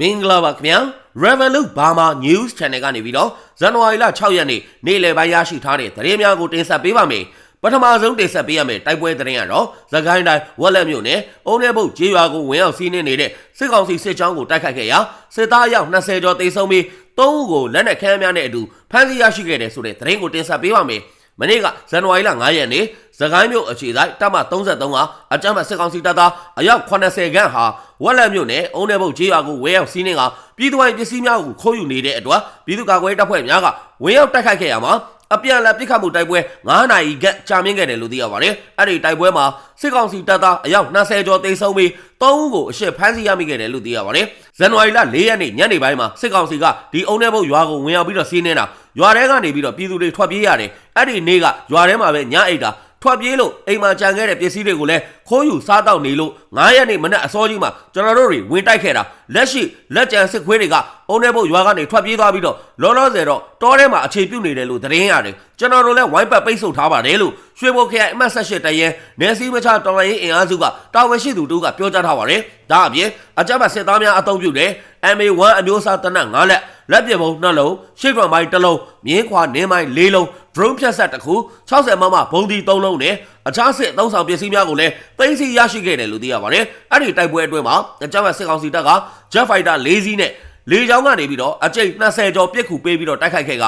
မင်္ဂလာပါခင်ဗျာ Revolut Burma News Channel ကနေပြီးတော့ဇန်နဝါရီလ6ရက်နေ့နေ့လယ်ပိုင်းရရှိထားတဲ့သတင်းများကိုတင်ဆက်ပေးပါမယ်ပထမဆုံးတင်ဆက်ပေးရမယ့်တိုက်ပွဲသတင်းကတော့သခိုင်းတိုင်းဝက်လက်မြို့နယ်အုံးရဲဘုတ်ကျေးရွာကိုဝင်ရောက်စီးနှင်းနေတဲ့စစ်ကောင်စီစစ်ကြောင်းကိုတိုက်ခိုက်ခဲ့ရာစစ်သားအယောက်20ကျော်သေဆုံးပြီး3ဦးကိုလက်နက်ခဲယမ်းများနဲ့အတူဖမ်းဆီးရရှိခဲ့တဲ့ဆိုတဲ့သတင်းကိုတင်ဆက်ပေးပါမယ် မနေ့ကဇန်နဝါရီလ9ရက်နေ့သခိုင်းမြို့အခြေဆိုင်တပ်မ33ကအကြမ်းဖက်စစ်ကောင်စီတပ်သားအယောက်80ခန့်ဟာဝက်လက်မြို့နယ်အုံးနယ်ဘုတ်ကျေးရွာကိုဝဲရောက်စီးနှင်းကပြည်သူ့ဝိုင်းပစ္စည်းများကိုခိုးယူနေတဲ့အတွက်ပြည်သူ့ကာကွယ်ရေးတပ်ဖွဲ့များကဝဲရောက်တိုက်ခိုက်ခဲ့ရမှာ အပြန်အလှန်ပစ်ခတ်မှုတိုက်ပွဲ9နာရီခန့်ကြာမြင့်ခဲ့တယ်လို့သိရပါတယ်။အဲ့ဒီတိုက်ပွဲမှာစစ်ကောင်စီတပ်သားအယောက်20ကျော်သေဆုံးပြီး3ဦးကိုအရှက်ဖမ်းဆီးရမိခဲ့တယ်လို့သိရပါတယ်။ဇန်နဝါရီလ4ရက်နေ့ညနေပိုင်းမှာစစ်ကောင်စီကဒီအုံနဲ့ဘုတ်ရွာကိုဝင်ရောက်ပြီးတော့စီးနေတာရွာထဲကနေပြီးတော့ပြည်သူတွေထွက်ပြေးရတယ်။အဲ့ဒီနေ့ကရွာထဲမှာပဲညအိတ်တာ ထွက်ပြေးလို့အိမ်မှာကြံခဲ့တဲ့ပစ္စည်းတွေကိုလည်းခိုးယူစားတော့နေလို့9ရက်နေ့မနက်အစောကြီးမှာကျွန်တော်တို့တွေဝင်တိုက်ခဲ့တာလက်ရှိလက်ကြံစစ်ခွေးတွေကအုံနဲ့ဘုတ်ရွာကနေထွက်ပြေးသွားပြီးတော့လောလောဆယ်တော့တောထဲမှာအခြေပြုနေတယ်လို့သတင်းရတယ်ကျွန်တော်တို့လည်းဝိုင်းပတ်ပိတ်ဆို့ထားပါတယ်လို့ရွှေဘိုခရိုင်အမှတ်18တရဲနေစီမချတော်လိုင်းရေးအင်အားစုကတာဝန်ရှိသူတို့ကပြောကြားထားပါတယ်ဒါအပြင်အကြမ်းဖက်စစ်သားများအုံပြုတဲ့ MA1 အမျိုးအစားတနက်9လက် လက်ပြပုံနှလုံးရှေ့ကွန်မိုင်းတစ်လုံးမြင်းခွာနင်းမိုင်း၄လုံး drone ဖြတ်ဆက်တစ်ခု60မမဘုံဒီ3လုံးနဲ့အခြားစစ်အသုံးဆောင်ပစ္စည်းများကိုလည်းသိမ်းဆည်းရရှိခဲ့တယ်လို့သိရပါတယ်။အဲ့ဒီတိုက်ပွဲအတွင်းမှာအကြမ်းဖက်စစ်ကောင်စီတပ်က Jet Fighter ၄စီးနဲ့လေကြောင်းကနေပြီးတော့အကျိတ်20ကျော်ပြစ်ခူပေးပြီးတော့တိုက်ခိုက်ခဲ့က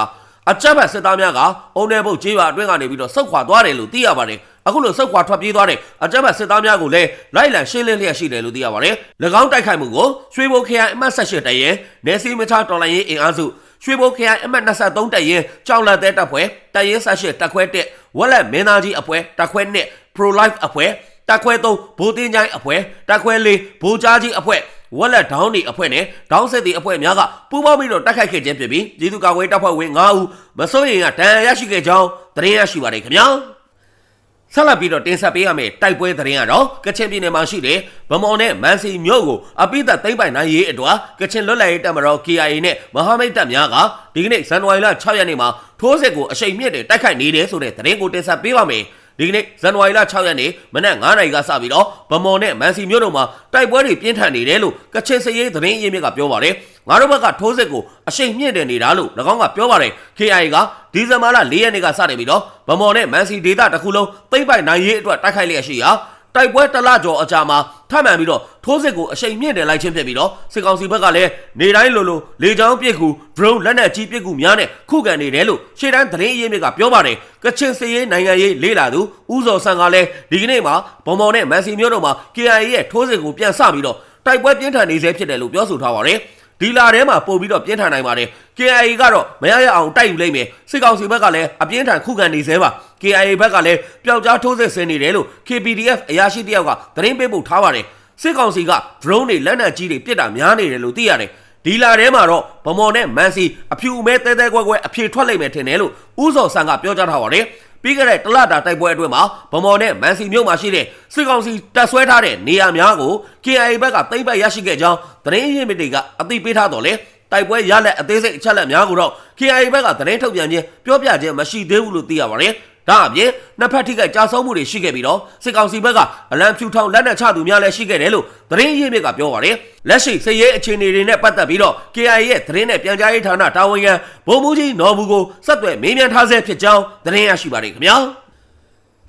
အကြမ်းဖက်စစ်သားများကအုံနယ်ဘုတ်ကျေးရွာအတွင်းကနေပြီးတော့ဆုတ်ခွာသွားတယ်လို့သိရပါတယ်။ အခုလိုဆုတ်ခွာထွက်ပြေးသွားတဲ့အကြမ်းဖက်စစ်သားများကိုလည်းလိုက်လံရှင်းလင်းလျက်ရှိတယ်လို့သိရပါတယ်။၎င်းတိုက်ခိုက်မှုကိုရွှေဘိုခရိုင်အမှတ်18တရဲနေစီမချတော်လိုင်းရေးအင်အားစုရွှေဘိုခရိုင်အမှတ်23တပ်ရင်းကြောင်လက်သေးတပ်ဖွဲ့တပ်ရင်း18တပ်ခွဲ1ဝက်လက်မင်းသားကြီးအဖွဲ့တပ်ခွဲ1 Pro Life အဖွဲ့တပ်ခွဲ3ဘိုးတင်းချိုင်းအဖွဲ့တပ်ခွဲ4ဘိုးကြားကြီးအဖွဲ့ဝက်လက်ဒေါင်းနေအဖွဲ့နဲ့ဒေါင်းဆက်တီအဖွဲ့များကပူးပေါင်းပြီးတော့တိုက်ခိုက်ခဲ့ခြင်းဖြစ်ပြီးပြည်သူ့ကာကွယ်တပ်ဖွဲ့ဝင်9ဦးမစိုးရိမ်ကဒဏ်ရာရရှိခဲ့ကြောင်းသတင်းရရှိပါတယ်ခင်ဗျာ ဆက်လက်ပြီးတော့တင်ဆက်ပေးရမယ့်တိုက်ပွဲသတင်းကတော့ကချင်ပြည်နယ်မှာရှိတဲ့ဗမော်နဲ့မန်စီမြို့ကိုအပိသက်သိမ့်ပိုင်နိုင်ရေးအတွက်ကချင်လွတ်လပ်ရေးတပ်မတော် KIA နဲ့မဟာမိတ်တပ်များကဒီကနေ့ဇန်နဝါရီလ6ရက်နေ့မှာထိုးစစ်ကိုအရှိန်မြင့်တဲ့တိုက်ခိုက်နေတယ်ဆိုတဲ့သတင်းကိုတင်ဆက်ပေးပါမယ် ဒီကနေ့ဇန်နဝါရီလ6ရက်နေ့မနက်9:00နာရီကစပြီးတော့ဗမော်နဲ့မန်စီမြို့တို့မှာတိုက်ပွဲတွေပြင်းထန်နေတယ်လို့ကချင်စရေးသတင်းအရင်းမြစ်ကပြောပါတယ်ငါတို့ဘက်ကထိုးစစ်ကိုအရှိန်မြင့်တယ်နေတာလို့၎င်းကပြောပါတယ် KIA ကဒီဇင်ဘာလ4ရက်နေ့ကစတင်ပြီးတော့ဗမော်နဲ့မန်စီဒေတာတစ်ခုလုံးသိမ့်ပိုင်နိုင်ရေးအတွက်တိုက်ခိုက်လျက်ရှိရာ တိုက်ပွဲတလကျော်အကြာမှာထပ်မံပြီးတော့ထိုးစစ်ကိုအရှိန်မြင့်တယ်လိုက်ခြင်းဖြစ်ပြီးတော့စစ်ကောင်စီဘက်ကလည်းနေတိုင်းလိုလိုလေကြောင်းပစ်ကူ drone လက်နက်ကြီးပစ်ကူများနဲ့ခုခံနေတယ်လို့ရှေ့တန်းသတင်းအရင်းမြစ်ကပြောပါတယ်ကချင်စည်ရေးနိုင်ငံရေးလေးလာသူဦးစော်ဆန်ကလည်းဒီကနေ့မှာဘုံဘုံနဲ့မန်စီမျိုးတို့မှာ KIA ရဲ့ထိုးစစ်ကိုပြန်ဆပြီးတော့တိုက်ပွဲပြင်းထန်နေစေဖြစ်တယ်လို့ပြောဆိုထားပါတယ် ဒီလာထဲမှာပို့ပြီးတော့ပြင်းထန်နိုင်ပါတယ် KIA ကတော့မရရအောင်တိုက်ယူလိုက်မယ်စစ်ကောင်စီဘက်ကလည်းအပြင်းထန်ခုခံနေသေးပါ KIA ဘက်ကလည်းပျောက်ကြားထိုးစစ်ဆင်နေတယ်လို့ KPDF အရာရှိတယောက်ကသတင်းပေးပို့ထားပါတယ်စစ်ကောင်စီက drone တွေလက်နက်ကြီးတွေပြစ်တာများနေတယ်လို့သိရတယ်ဒီလာထဲမှာတော့ဗမော်နဲ့မန်စီအဖြူအမဲတဲတဲကွဲကွဲအဖြေထွက်လိုက်မယ်ထင်တယ်လို့ဥစော်ဆန်ကပြောကြားထားပါတယ် ပြီးခဲ့တဲ့တလတာတိုက်ပွဲအတွင်းမှာဗမော်နဲ့မန်စီမြို့မှာရှိတဲ့စစ်ကောင်စီတပ်ဆွဲထားတဲ့နေရာများကို KIA ဘက်ကသိမ်းပိုက်ရရှိခဲ့ကြောင်းသတင်းရင်းမြစ်တွေကအသိပေးထားတော်လဲတိုက်ပွဲရလက်အသေးစိတ်အချက်လက်များကိုတော့ KIA ဘက်ကသတင်းထုတ်ပြန်ခြင်းပြောပြခြင်းမရှိသေးဘူးလို့သိရပါတယ် ဒါအပြင်နှစ်ဖက်ထိကကြာဆုံးမှုတွေရှိခဲ့ပြီးတော့စစ်ကောင်စီဘက်ကအလံဖြူထောင်လက်နက်ချသူများလည်းရှိခဲ့တယ်လို့သတင်းရင်းမြစ်ကပြောပါတယ်လက်ရှိစစ်ရေးအခြေအနေတွေနဲ့ပတ်သက်ပြီးတော့ KIA ရဲ့သတင်းနဲ့ပြန်ကြားရေးဌာနတာဝန်ခံဗိုလ်မှူးကြီးနော်ဘူးကိုဆက်သွယ်မေးမြန်းထားဆဲဖြစ်ကြောင်းသတင်းရရှိပါတယ်ခင်ဗျာ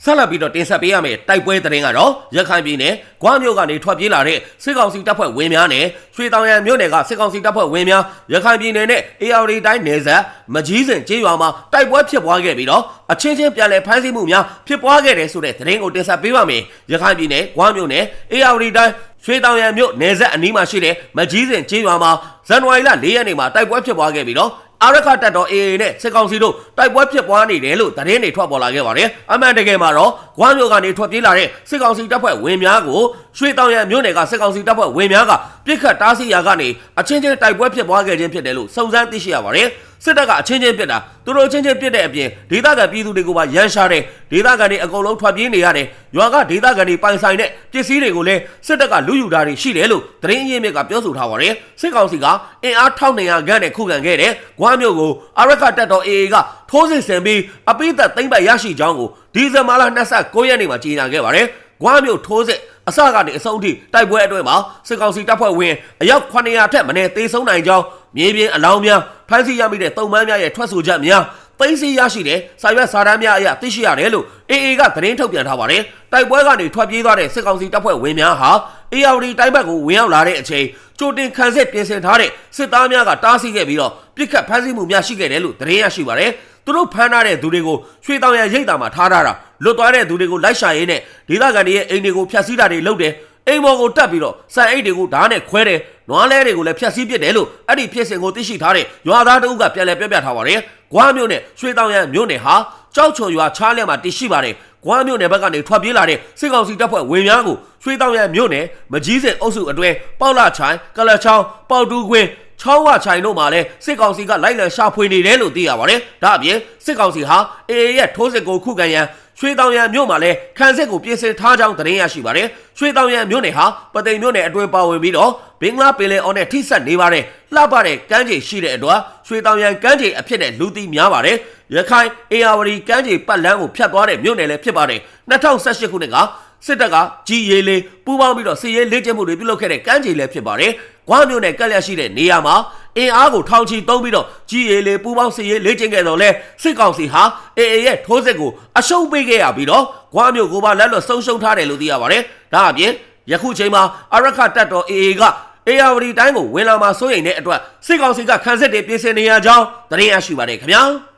ဆက်လက်ပြီးတော့တင်ဆက်ပေးရမယ့်တိုက်ပွဲသတင်းကတော့ရခိုင်ပြည်နယ်ဂွားမြို့ကနေထွက်ပြေးလာတဲ့စစ်ကောင်စီတပ်ဖွဲ့ဝင်များနဲ့ရွှေတောင်ရံမြို့နယ်ကစစ်ကောင်စီတပ်ဖွဲ့ဝင်များရခိုင်ပြည်နယ်နဲ့ AR တိုင်းနယ်စပ်မကြီးစင်ကျေးရွာမှာတိုက်ပွဲဖြစ်ပွားခဲ့ပြီးတော့အချင်းချင်းပြန်လည်ဖမ်းဆီးမှုများဖြစ်ပွားခဲ့တယ်ဆိုတဲ့သတင်းကိုတင်ဆက်ပေးပါမယ်ရခိုင်ပြည်နယ်ဂွားမြို့နယ် AR တိုင်းရွှေတောင်ရံမြို့နယ်စပ်အနီးမှာရှိတဲ့မကြီးစင်ကျေးရွာမှာဇန်နဝါရီလ၄ရက်နေ့မှာတိုက်ပွဲဖြစ်ပွားခဲ့ပြီးတော့ အာရခတက်တော် AA နဲ့စစ်ကောင်စီတို့တိုက်ပွဲဖြစ်ပွားနေတယ်လို့သတင်းတွေထွက်ပေါ်လာခဲ့ပါတယ်။အမှန်တကယ်မှာတော့ဂွမ်းမြို့ကနေထွက်ပြေးလာတဲ့စစ်ကောင်စီတပ်ဖွဲ့ဝင်များကိုရွှေတောင်ရံမြို့နယ်ကစစ်ကောင်စီတပ်ဖွဲ့ဝင်များကပြစ်ခတ်တားဆီးရာကနေအချင်းချင်းတိုက်ပွဲဖြစ်ပွားခဲ့ခြင်းဖြစ်တယ်လို့စုံစမ်းသိရှိရပါတယ်။ စစ်တပ်ကအချင်းချင်းပြစ်တာသူတို့ချင်းချင်းပြစ်တဲ့အပြင်ဒေသခံပြည်သူတွေကိုပါရန်ရှာတယ်ဒေသခံတွေအကုန်လုံးထွက်ပြေးနေရတယ်ရွာကဒေသခံတွေပိုင်ဆိုင်တဲ့ပစ္စည်းတွေကိုလည်းစစ်တပ်ကလူယူတာတွေရှိတယ်လို့သတင်းရင်းမြစ်ကပြောဆိုထားပါတယ်စစ်ကောင်စီကအင်အား1200ခန့်နဲ့ခုခံခဲ့တဲ့ဂွားမြို့ကိုအရကတပ်တော် AA ကထိုးစစ်ဆင်ပြီးအပိသက်သိမ့်ပိုက်ရရှိကြောင်းကိုဒီဇင်ဘာလ29ရက်နေ့မှာကြေညာခဲ့ပါတယ်ဂွားမြို့ထိုးစစ်အစကနေအဆုံးထိတိုက်ပွဲအတွင်းမှာစစ်ကောင်စီတပ်ဖွဲ့ဝင်အယောက်900ထက်မနည်းသေဆုံးနိုင်ကြောင်းမြေပြင်အလောင်းများဖမ်းဆီးရမိတဲ့တုံ့ပန်းများရဲ့ထွက်ဆိုချက်များသိမ်းဆည်းရရှိတဲ့စာရွက်စာတမ်းများအရသိရှိရတယ်လို့ AA ကသတင်းထုတ်ပြန်ထားပါတယ်တိုက်ပွဲကနေထွက်ပြေးသွားတဲ့စစ်ကောင်စီတပ်ဖွဲ့ဝင်များဟာ ARD တိုင်းဘက်ကိုဝင်ရောက်လာတဲ့အချိန်ကြိုတင်ခံစစ်ပြင်ဆင်ထားတဲ့စစ်သားများကတားဆီးခဲ့ပြီးတော့ပြစ်ခတ်ဖမ်းဆီးမှုများရှိခဲ့တယ်လို့သတင်းရရှိပါတယ် သူတို့ဖမ်းထားတဲ့သူတွေကိုရွှေတောင်ရရိတ်တာမှာထားထားတာလွတ်သွားတဲ့သူတွေကိုလိုက်ရှာရင်းနဲ့ဒေသခံတွေရဲ့အိမ်တွေကိုဖျက်ဆီးတာတွေလုပ်တယ်အိမ်ပေါ်ကိုတက်ပြီးတော့စံအိတ်တွေကိုဓာတ်နဲ့ခွဲတယ်နွားလဲတွေကိုလည်းဖျက်ဆီးပစ်တယ်လို့အဲ့ဒီဖြစ်စဉ်ကိုသိရှိထားတဲ့ရွာသားတအုပ်ကပြန်လည်ပြောပြထားပါတယ်။ဂွားမြို့နယ်ရွှေတောင်ရမြို့နယ်ဟာကြောက်ချော်ရွာချားလက်မှာတည်ရှိပါတယ်။ဂွားမြို့နယ်ဘက်ကနေထွက်ပြေးလာတဲ့စစ်ကောင်စီတပ်ဖွဲ့ဝင်များကိုရွှေတောင်ရမြို့နယ်မကြီးစင်အုပ်စုအတွင်းပေါက်လာချိုင်ကလချောင်းပေါတူခွင်း ချောင်းဝချိုင်တို့မှာလည်းစစ်ကောင်စီကလိုက်လံရှာဖွေနေတယ်လို့သိရပါတယ်။ဒါအပြင်စစ်ကောင်စီဟာအေအေရဲ့ထိုးစစ်ကိုခုခံရန်ရွှေတောင်ရံမြို့မှာလည်းခန်းစစ်ကိုပြင်ဆင်ထားကြောင်းသတင်းရရှိပါတယ်။ရွှေတောင်ရံမြို့နယ်ဟာပသိမ်မြို့နယ်အတွင်းပါဝင်ပြီးတော့ဘင်္ဂလားပင်လယ်အော်နဲ့ထိစပ်နေပါတယ်။လှပတဲ့ကမ်းခြေရှိတဲ့အတွက်ရွှေတောင်ရံကမ်းခြေအဖြစ်နဲ့လူသိများပါတယ်။ရခိုင်အေယာဝတီကမ်းခြေပတ်လန်းကိုဖြတ်သွားတဲ့မြို့နယ်လည်းဖြစ်ပါတယ်။2018ခုနှစ်ကစစ်တပ်ကကြီးရေးလေးပူးပေါင်းပြီးတော့စစ်ရေးလေ့ကျင့်မှုတွေပြုလုပ်ခဲ့တဲ့ကမ်းခြေလည်းဖြစ်ပါတယ်။ ဂွားမြို့နယ်ကက်လျက်ရှိတဲ့နေရာမှာအင်အားကိုထောင်ချီသုံးပြီးတော့ကြီးရေးလေးပူးပေါင်းစစ်ရေးလေ့ကျင့်ခဲ့တော့လဲစစ်ကောင်စီဟာအေအေရဲ့ထိုးစစ်ကိုအရှုံးပေးခဲ့ရပြီးတော့ဂွားမြို့ကိုပါလက်လွတ်ဆုံးရှုံးထားတယ်လို့သိရပါတယ်။ဒါအပြင်ယခုချိန်မှာအရခတပ်တော်အေအေကအေယာဝတီတိုင်းကိုဝင်လာမှာစိုးရိမ်တဲ့အတွက်စစ်ကောင်စီကခန်းစစ်တွေပြင်ဆင်နေရကြောင်းသတင်းရရှိပါတယ်ခင်ဗျာ။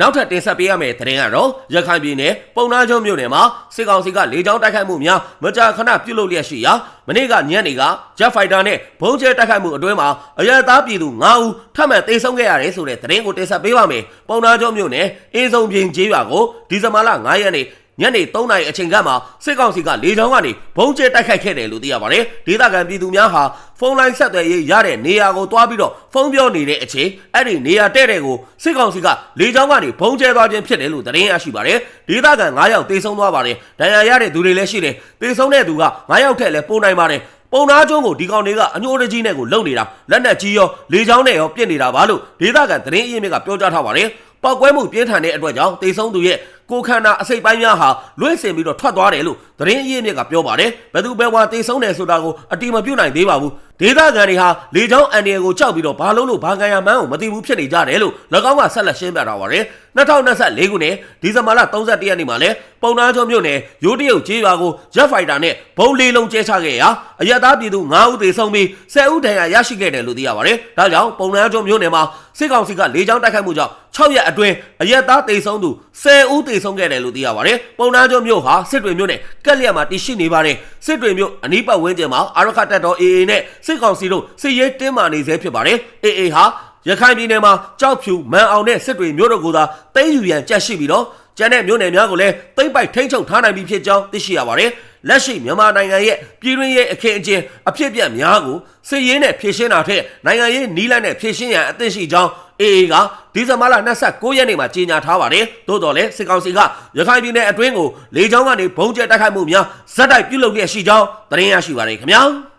နောက်ထပ်တင်ဆက်ပေးရမယ့်သတင်းကတော့ရခိုင်ပြည်နယ်ပုံနာချုံမြို့နယ်မှာစစ်ကောင်စီကလေကြောင်းတိုက်ခိုက်မှုများမကြာခဏပြုလုပ်လျက်ရှိရာမနေ့ကညနေက Jet Fighter နဲ့ဘုံကျဲတိုက်ခိုက်မှုအတွင်းမှာအရသားပြည်သူ9ဦးထပ်မံသေဆုံးခဲ့ရတယ်ဆိုတဲ့သတင်းကိုတင်ဆက်ပေးပါမယ်။ပုံနာချုံမြို့နယ်အင်းဆုံးပြင်ကျေးရွာကိုဒီဇင်ဘာလ9ရက်နေ့ ညနေ3နာရီအချိန်ကမှစစ်ကောင်စီကလေကြောင်းကနေဘုံကျဲတိုက်ခိုက်ခဲ့တယ်လို့သိရပါတယ်။ဒေသခံပြည်သူများဟာဖုန်းလိုင်းဆက်သွယ်ရေးရတဲ့နေရာကိုတွားပြီးတော့ဖုန်းပြောနေတဲ့အချိန်အဲ့ဒီနေရာတဲ့တဲ့ကိုစစ်ကောင်စီကလေကြောင်းကနေဘုံကျဲသွားခြင်းဖြစ်တယ်လို့သတင်းရရှိပါတယ်။ဒေသခံ9ယောက်တေဆုံးသွားပါတယ်။ဒဏ်ရာရတဲ့သူတွေလည်းရှိတယ်။တေဆုံးတဲ့သူက9ယောက်ထက်လည်းပိုနိုင်ပါတယ်။ပုံနာကျုံးကိုဒီကောင်တွေကအညိုတကြီးနဲ့ကိုလုံနေတာလက်နက်ကြီးရောလေချောင်းနဲ့ရောပြစ်နေတာပါလို့ဒေသခံသတင်းအရင်းမြစ်ကပြောကြားထားပါတယ်ပောက်ကွဲမှုပြင်းထန်တဲ့အတွက်ကြောင့်တေဆုံးသူရဲ့ကိုခန္ဓာအစိတ်ပိုင်းများဟာလွင့်စင်ပြီးတော့ထွက်သွားတယ်လို့သတင်းအရင်းမြစ်ကပြောပါတယ်ဘယ်သူဘယ်ဝါတေဆုံးတယ်ဆိုတာကိုအတိမပြုတ်နိုင်သေးပါဘူးဒေသခံတွေဟာလေချောင်းအန်ဒီယကိုကြောက်ပြီးတော့ဘာလို့လို့ဘာကံရမန်းကိုမသိဘူးဖြစ်နေကြတယ်လို့၎င်းကဆက်လက်ရှင်းပြထားပါတယ်2024ခုနှစ်ဒီဇင်ဘာလ31ရက်နေ့မှာလဲပုံနာကျော်မြို့နယ်ရိုးတရုတ်ကျေးရွာကိုရက်ဖိုက်တာနဲ့ဘုံလေးလုံးကျဲချခဲ့ရာအရသားပြည်သူ9ဦးသေဆုံးပြီး10ဦးဒဏ်ရာရရှိခဲ့တယ်လို့သိရပါတယ်ဒါကြောင့်ပုံနာကျော်မြို့နယ်မှာစစ်ကောင်စီကလေကြောင်းတိုက်ခိုက်မှုကြောင့်6ရက်အတွင်းအရက်သားတေဆုံးသူ10ဦးတေဆုံးခဲ့တယ်လို့သိရပါတယ်။ပုံနာကျော်မြို့ဟာစစ်တွေမြို့နဲ့ကက်လျက်မှာတည်ရှိနေပါတယ်။စစ်တွေမြို့အနီးပတ်ဝန်းကျင်မှာအာရခတပ်တော် AA နဲ့စစ်ကောင်စီတို့စစ်ရေးတင်းမာနေဆဲဖြစ်ပါတယ်။ AA ဟာရခိုင်ပြည်နယ်မှာကြောက်ဖြူမန်အောင်နဲ့စစ်တွေမြို့တို့ကိုသာသိမ်းယူရန်ကြက်ရှိပြီးတော့ ကျန်တဲ့မြို့နယ်များကိုလည်းသိမ့်ပိုက်ထိန်းချုပ်ထားနိုင်ပြီဖြစ်ကြောင်းသိရှိရပါတယ်။လက်ရှိမြန်မာနိုင်ငံရဲ့ပြည်တွင်းရေးအခင်းအကျင်းအဖြစ်အပျက်များကိုစစ်ရေးနဲ့ဖြည့်ရှင်းတာထက်နိုင်ငံရေးနီးလန့်နဲ့ဖြည့်ရှင်းရန်အသင့်ရှိကြောင်း AA ကဒီဇင်ဘာလ29ရက်နေ့မှာကြေညာထားပါတယ်။သို့တော်လည်းစစ်ကောင်စီကရခိုင်ပြည်နယ်အတွင်းကိုလေကြောင်းကနေဘုံကျဲတိုက်ခိုက်မှုများဇက်တိုက်ပြုလုပ်လျက်ရှိကြောင်းသတင်းရရှိပါတယ်ခင်ဗျာ။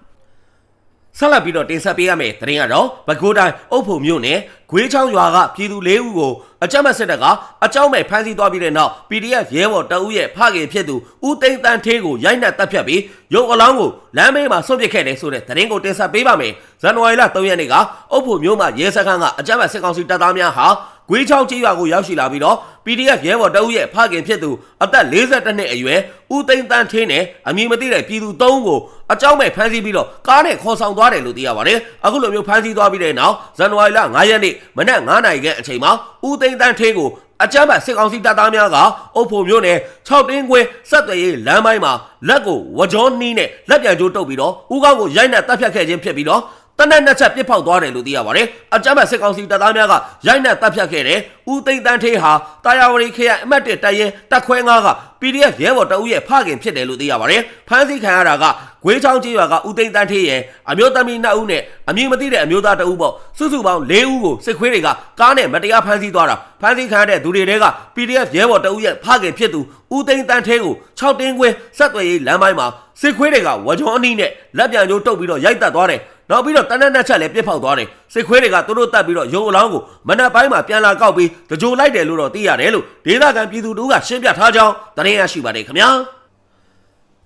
ဆက်လက်ပြီးတော့တင်ဆက်ပေးရမယ့်သတင်းကတော့ပဲခူးတိုင်းအုပ်ဖို့မြို့နယ်ဂွေးချောင်းရွာကပြည်သူ၄ဦးကိုအကြမ်းမဲ့စစ်တပ်ကအကြောင်းမဲ့ဖမ်းဆီးသွားပြီးတဲ့နောက် PDF ရဲဘော်တအုပ်ရဲ့ဖခင်ဖြစ်သူဦးသိန်းတန်းသေးကိုရိုက်နှက်တပ်ဖြတ်ပြီးရုပ်အလောင်းကိုလမ်းမေးမှာဆွန့်ပစ်ခဲ့တယ်ဆိုတဲ့သတင်းကိုတင်ဆက်ပေးပါမယ်။ဇန်နဝါရီလ3ရက်နေ့ကအုပ်ဖို့မြို့မှာရဲစခန်းကအကြမ်းမဲ့စစ်ကောင်စီတပ်သားများဟာ ဂွေးချောင်းကျေးရွာကိုရောက်ရှိလာပြီးတော့ PDF ရဲဘော်တအုပ်ရဲ့ဖခင်ဖြစ်သူအသက်52နှစ်အရွယ်ဦးသိန်းတန်းသေးနဲ့အမည်မသိတဲ့ပြည်သူ3ဦးကိုအကြောင်းမဲ့ဖမ်းဆီးပြီးတော့ကားနဲ့ခေါ်ဆောင်သွားတယ်လို့သိရပါတယ်။အခုလိုမျိုးဖမ်းဆီးသွားပြီးတဲ့နောက်ဇန်နဝါရီလ9ရက်နေ့မနက်9နာရီခန့်အချိန်မှာဦးသိန်းတန်းသေးကိုအကြမ်းဖက်စစ်ကောင်စီတပ်သားများကအုပ်ဖို့မျိုးနဲ့6တင်းခွဲဆက်သွယ်ရေးလမ်းပိုင်းမှာလက်ကိုဝကြောနှီးနဲ့လက်ပြန်ကျိုးတုပ်ပြီးတော့ဦးကောင်းကိုရိုက်နှက်တပ်ဖြတ်ခဲ့ခြင်းဖြစ်ပြီးတော့ တနက်နှစ်ချက်ပြစ်ဖောက်သွားတယ်လို့သိရပါတယ်။အကြမ်းဖက်စစ်ကောင်စီတပ်သားများကရိုက်နှက်တပ်ဖြတ်ခဲ့တယ်။ဦးသိန်းတန်းထေးဟာတာယာဝတီခရိုင်အမှတ်1တပ်ရင်တပ်ခွဲ9က PDF ရဲဘော်တအုပ်ရဲ့ဖခင်ဖြစ်တယ်လို့သိရပါတယ်။ဖမ်းဆီးခံရတာကဂွေးချောင်းကြီးရွာကဦးသိန်းတန်းထေးရဲ့အမျိုးသမီး2ဦးနဲ့အမည်မသိတဲ့အမျိုးသား2ဦးပေါ့စုစုပေါင်း4ဦးကိုစစ်ခွေးတွေကကားနဲ့မတရားဖမ်းဆီးသွားတာဖမ်းဆီးခံရတဲ့သူတွေတဲက PDF ရဲဘော်တအုပ်ရဲ့ဖခင်ဖြစ်သူဦးသိန်းတန်းထေးကို6တင်းခွဲဆက်သွယ်ရေးလမ်းပိုင်းမှာစစ်ခွေးတွေကဝကြောအနီးနဲ့လက်ပြန်ကျိုးတုပ်ပြီးတော့ရိုက်တက်သွားတယ် နောက်ပြီးတော့တနက်နက်ချက်လည်းပြစ်ဖောက်သွားတယ်စစ်ခွေးတွေကသူတို့တက်ပြီးတော့ရုံအလောင်းကိုမနက်ပိုင်းမှာပြန်လာကောက်ပြီးတကြိုလိုက်တယ်လို့တော့သိရတယ်လို့ဒေသခံပြည်သူတို့ကရှင်းပြထားကြောင်းသတင်းရရှိပါတယ်ခင်ဗျာ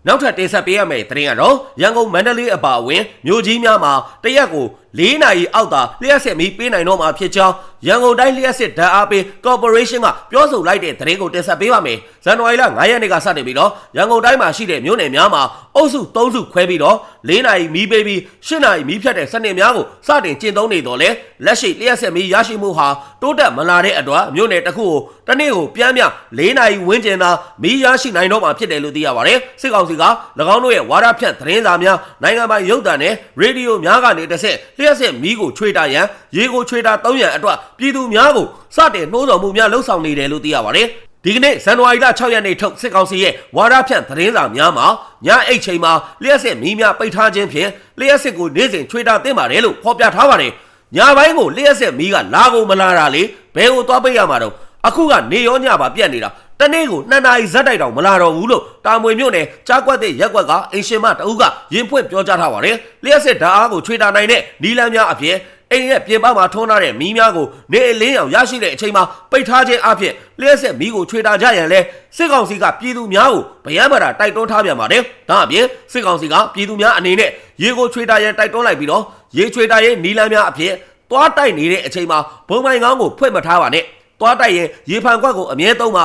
နောက်ထပ်တင်ဆက်ပေးရမယ့်သတင်းကတော့ရန်ကုန်မန္တလေးအပါအဝင်မြို့ကြီးများမှာတရက်ကို ၄နာရီအောက်သာလျှက်စစ်မီးပေးနိုင်တော့မှာဖြစ်ကြောင်းရန်ကုန်တိုင်းလျှက်စစ်ဓာတ်အားပေး Corporation ကပြောဆိုလိုက်တဲ့သတင်းကိုတင်ဆက်ပေးပါမယ်။ဇန်နဝါရီလ9ရက်နေ့ကစတင်ပြီးတော့ရန်ကုန်တိုင်းမှာရှိတဲ့မြို့နယ်များမှာအုပ်စု၃စုခွဲပြီးတော့၄နာရီမီးပေးပြီး၈နာရီမီးဖြတ်တဲ့စနစ်များကိုစတင်ကျင့်သုံးနေတော့လဲလက်ရှိလျှက်စစ်မီးရရှိမှုဟာတိုးတက်မလာတဲ့အတွက်မြို့နယ်တစ်ခုကိုတစ်နေ့ကိုပြန်ပြန်၄နာရီဝန်းကျင်သာမီးရရှိနိုင်တော့မှာဖြစ်တယ်လို့သိရပါတယ်။စစ်ကောင်စီက၎င်းတို့ရဲ့ဝါဒဖြန့်သတင်းစာများနိုင်ငံပိုင်ရုပ်သံနဲ့ရေဒီယိုများကနေတစ်ဆက်လျှက်စစ်မီးကိုချွေတာရန်ရေကိုချွေတာသုံးရန်အတွက်ပြည်သူများကိုစတင်နှိုးဆော်မှုများလှုံ့ဆော်နေတယ်လို့သိရပါတယ်။ဒီကနေ့ဇန်နဝါရီလ6ရက်နေ့ထုတ်စစ်ကောင်စီရဲ့ဝါဒဖြန့်သတင်းစာများမှာညအိတ်ချိန်မှာလျှက်စစ်မီးများပိတ်ထားခြင်းဖြင့်လျှက်စစ်ကိုနေ့စဉ်ချွေတာတင်ပါတယ်လို့ဖော်ပြထားပါတယ်။ညပိုင်းကိုလျှက်စစ်မီးကလာကုန်မလာတာလေဘယ်ကိုသွားပိတ်ရမှာတော့အခုကနေရောညပါပြက်နေတာ တနေ့ကိုနှစ်နာရီဇက်တိုက်တောင်မလာတော့ဘူးလို့တာမွေမြို့နယ်ကြားကွက်တဲ့ရက်ကွက်ကအင်ရှင်မတအုပ်ကရင်ဖွင့်ပြောကြားထားပါတယ်။လျှက်စစ်ဓာတ်အားကိုချွေတာနိုင်တဲ့နီလန်းများအဖြစ်အိမ်ရဲ့ပြင်ပမှာထွန်းထားတဲ့မီးများကိုနေအလင်းအောင်ရရှိတဲ့အချိန်မှာပိတ်ထားခြင်းအဖြစ်လျှက်စစ်မီးကိုချွေတာကြရန်လဲစစ်ကောင်စီကပြည်သူများကိုဗယံမတာတိုက်တွန်းထားပြန်ပါတယ်။ဒါအပြင်စစ်ကောင်စီကပြည်သူများအနေနဲ့ရေကိုချွေတာရန်တိုက်တွန်းလိုက်ပြီးတော့ရေချွေတာရဲ့နီလန်းများအဖြစ်သွားတိုက်နေတဲ့အချိန်မှာဘုံမိုင်ကောင်းကိုဖွင့်မထားပါနဲ့။သွားတိုက်ရင်ရေဖန်ခွက်ကိုအမြဲသုံးပါ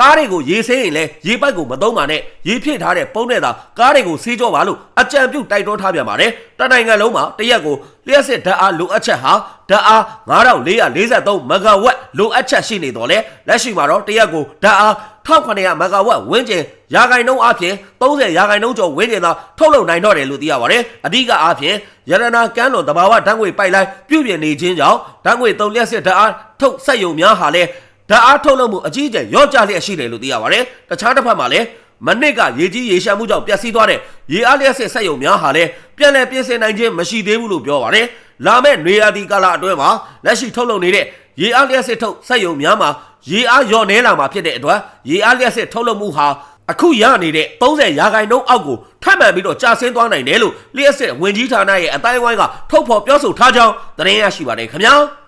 ကားတွေကိုရေဆေးရင်လည်းရေပိုက်ကိုမသုံးပါနဲ့ရေဖြည့်ထားတဲ့ပုံးနဲ့သာကားတွေကိုဆေးကြောပါလို့အကြံပြုတိုက်တွန်းထားပြန်ပါတယ်တနိုင်ငံလုံးမှာတရက်ကိုလျှက်စစ်ဓာတ်အားလိုအပ်ချက်ဟာဓာတ်အား9443မဂါဝက်လိုအပ်ချက်ရှိနေတော့လေလက်ရှိမှာတော့တရက်ကိုဓာတ်အား1900မဂါဝက်ဝန်းကျင်ရာခိုင်နှုန်းအပြင်30ရာခိုင်နှုန်းကျော်ဝန်းကျင်သာထုတ်လုပ်နိုင်တော့တယ်လို့သိရပါတယ်အဓိကအပြင်ရတနာကမ်းလွန်တဘာဝဓာတ်ငွေပိုက်လိုင်းပြုပြင်နေခြင်းကြောင့်ဓာတ်ငွေသုံးလျှက်စစ်ဓာတ်အားထုတ်ဆက်ယုံများဟာလည်း ဓာတ်အားထုတ်လုပ်မှုအကြီးအကျယ်ရော့ကျလျက်ရှိတယ်လို့သိရပါတယ်။တခြားတစ်ဖက်မှာလည်းမနစ်ကရေကြီးရေရှမ်းမှုကြောင့်ပျက်စီးသွားတဲ့ရေအားလျက်စစ်ဆက်ယုံများဟာလည်းပြန်လည်ပြင်ဆင်နိုင်ခြင်းမရှိသေးဘူးလို့ပြောပါတယ်။လာမယ့်နေရာဒီကာလအတွင်းမှာလက်ရှိထုတ်လုပ်နေတဲ့ရေအားလျက်စစ်ထုတ်ဆက်ယုံများမှာရေအားလျော့နေလာမှာဖြစ်တဲ့အတွက်ရေအားလျက်စစ်ထုတ်လုပ်မှုဟာအခုရနေတဲ့30ရာခိုင်နှုန်းအောက်ကိုထပ်မံပြီးတော့ကြာဆင်းသွားနိုင်တယ်လို့လျက်စစ်ဝင်ကြီးဌာနရဲ့အတိုင်းအဝိုင်းကထုတ်ဖော်ပြောဆိုထားကြောင်းသတင်းရရှိပါတယ်ခင်ဗျာ။